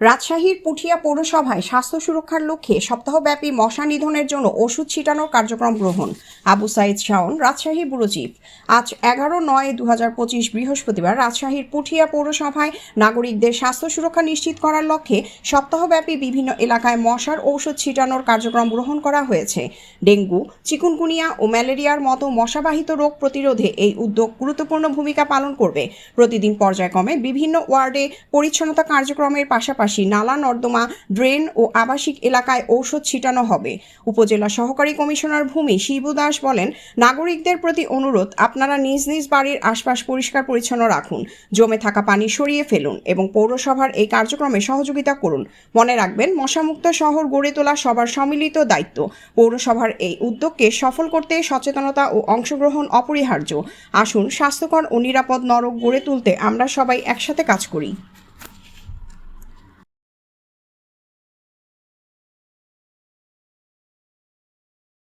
রাজশাহীর পুঠিয়া পৌরসভায় স্বাস্থ্য সুরক্ষার লক্ষ্যে সপ্তাহব্যাপী মশা নিধনের জন্য ওষুধ ছিটানোর কার্যক্রম গ্রহণ। আবু সাইদ শাওন, রাজশাহী ব্যুরো চিফ আজ এগারো নয় দু হাজার পঁচিশ বৃহস্পতিবার রাজশাহীর পুঠিয়া পৌরসভায় নাগরিকদের স্বাস্থ্য সুরক্ষা নিশ্চিত করার লক্ষ্যে সপ্তাহব্যাপী বিভিন্ন এলাকায় মশার ঔষধ ছিটানোর কার্যক্রম গ্রহণ করা হয়েছে। ডেঙ্গু, চিকুনগুনিয়া ও ম্যালেরিয়ার মতো মশাবাহিত রোগ প্রতিরোধে এই উদ্যোগ গুরুত্বপূর্ণ ভূমিকা পালন করবে। প্রতিদিন পর্যায়ক্রমে বিভিন্ন ওয়ার্ডে পরিচ্ছন্নতা কার্যক্রমের পাশাপাশি নালা, নর্দমা, ড্রেন ও আবাসিক এলাকায় ঔষধ ছিটানো হবে। উপজেলা সহকারী কমিশনার ভূমি শিবু দাস বলেন, নাগরিকদের প্রতি অনুরোধ, আপনারা নিজ নিজ বাড়ির আশপাশ পরিষ্কার পরিচ্ছন্ন রাখুন, জমে থাকা পানি সরিয়ে ফেলুন এবং পৌরসভার এই কার্যক্রমে সহযোগিতা করুন। মনে রাখবেন, মশামুক্ত শহর গড়ে তোলা সবার সম্মিলিত দায়িত্ব। পৌরসভার এই উদ্যোগকে সফল করতে সচেতনতা ও অংশগ্রহণ অপরিহার্য। আসুন, স্বাস্থ্যকর ও নিরাপদ নরক গড়ে তুলতে আমরা সবাই একসাথে কাজ করি।